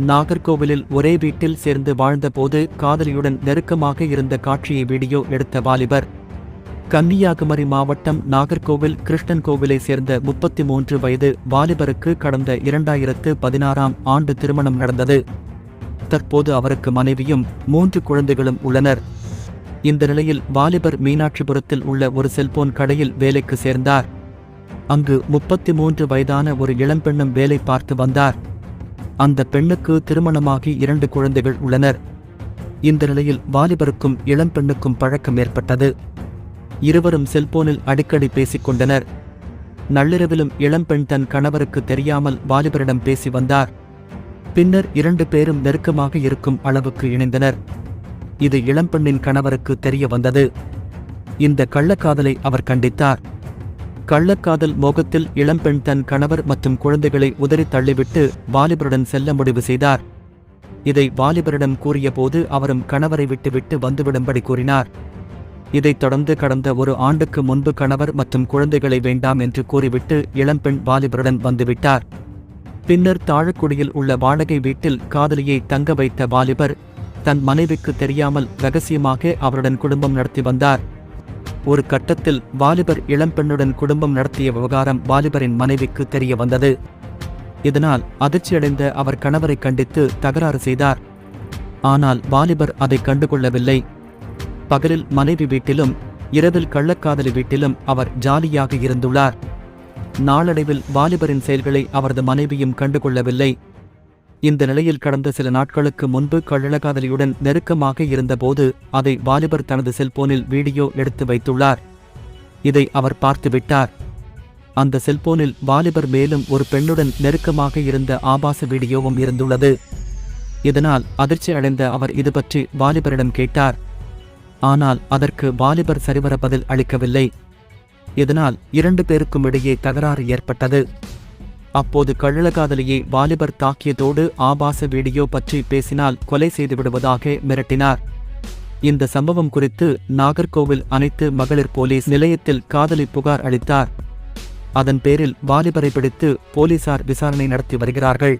நாகர்கோவிலில் ஒரே வீட்டில் சேர்ந்து வாழ்ந்தபோது காதலியுடன் நெருக்கமாக இருந்த காட்சியை வீடியோ எடுத்த வாலிபர். கன்னியாகுமரி மாவட்டம் நாகர்கோவில் கிருஷ்ணன் கோவிலை சேர்ந்த முப்பத்தி மூன்று வயது வாலிபருக்கு கடந்த இரண்டாயிரத்து பதினாறாம் ஆண்டு திருமணம் நடந்தது. தற்போது அவருக்கு மனைவியும் மூன்று குழந்தைகளும் உள்ளனர். இந்த நிலையில் வாலிபர் மீனாட்சிபுரத்தில் உள்ள ஒரு செல்போன் கடையில் வேலைக்கு சேர்ந்தார். அங்கு முப்பத்தி மூன்று வயதான ஒரு இளம்பெண்ணும் வேலை பார்த்து வந்தார். அந்த பெண்ணுக்கு திருமணமாகி இரண்டு குழந்தைகள் உள்ளனர். இந்த நிலையில் வாலிபருக்கும் இளம்பெண்ணுக்கும் பழக்கம் ஏற்பட்டது. இருவரும் செல்போனில் அடிக்கடி பேசிக் கொண்டனர். நள்ளிரவிலும் இளம்பெண் தன் கணவருக்கு தெரியாமல் வாலிபரிடம் பேசி வந்தார். பின்னர் இரண்டு பேரும் நெருக்கமாக இருக்கும் அளவுக்கு இணைந்தனர். இது இளம்பெண்ணின் கணவருக்கு தெரிய வந்தது. இந்த கள்ளக்காதலை அவர் கண்டித்தார். கள்ளக்காதல் மோகத்தில் இளம்பெண் தன் கணவர் மற்றும் குழந்தைகளை உதறி தள்ளிவிட்டு வாலிபருடன் செல்ல முடிவு செய்தார். இதை வாலிபரிடம் கூறியபோது அவரும் கணவரை விட்டுவிட்டு வந்துவிடும்படி கூறினார். இதைத் தொடர்ந்து கடந்த ஒரு ஆண்டுக்கு முன்பு கணவர் மற்றும் குழந்தைகளை வேண்டாம் என்று கூறிவிட்டு இளம்பெண் வாலிபருடன் வந்துவிட்டார். பின்னர் தாழக்குடியில் உள்ள வாடகை வீட்டில் காதலியை தங்க வைத்த வாலிபர் தன் மனைவிக்கு தெரியாமல் ரகசியமாக அவருடன் குடும்பம் நடத்தி வந்தார். ஒரு கட்டத்தில் வாலிபர் இளம்பெண்ணுடன் குடும்பம் நடத்திய விவகாரம் வாலிபரின் மனைவிக்கு தெரிய வந்தது. இதனால் அதிர்ச்சியடைந்த அவர் கணவரை கண்டித்து தகராறு செய்தார். ஆனால் வாலிபர் அதை கண்டுகொள்ளவில்லை. பகலில் மனைவி வீட்டிலும் இரவில் கள்ளக்காதலி வீட்டிலும் அவர் ஜாலியாக இருந்துள்ளார். நாளடைவில் வாலிபரின் செயல்களை அவரது மனைவியும் கண்டுகொள்ளவில்லை. இந்த நிலையில் கடந்த சில நாட்களுக்கு முன்பு கள்ளக்காதலியுடன் நெருக்கமாக இருந்தபோது அதை வாலிபர் தனது செல்போனில் வீடியோ எடுத்து வைத்துள்ளார். இதை அவர் பார்த்துவிட்டார். அந்த செல்போனில் வாலிபர் மேலும் ஒரு பெண்ணுடன் நெருக்கமாக இருந்த ஆபாச வீடியோவும் இருந்துள்ளது. இதனால் அதிர்ச்சி அடைந்த அவர் இது பற்றி வாலிபரிடம் கேட்டார். ஆனால் அதற்கு வாலிபர் சரிவர பதில் அளிக்கவில்லை. இதனால் இரண்டு பேருக்கும் இடையே தகராறு ஏற்பட்டது. அப்போது கள்ளக்காதலியை வாலிபர் தாக்கியதோடு ஆபாச வீடியோ பற்றி பேசினால் கொலை செய்து விடுவதாக மிரட்டினார். இந்த சம்பவம் குறித்து நாகர்கோவில் அனைத்து மகளிர் போலீஸ் நிலையத்தில் காதலி புகார் அளித்தார். அதன் பேரில் வாலிபரை பிடித்து போலீசார் விசாரணை நடத்தி வருகிறார்கள்.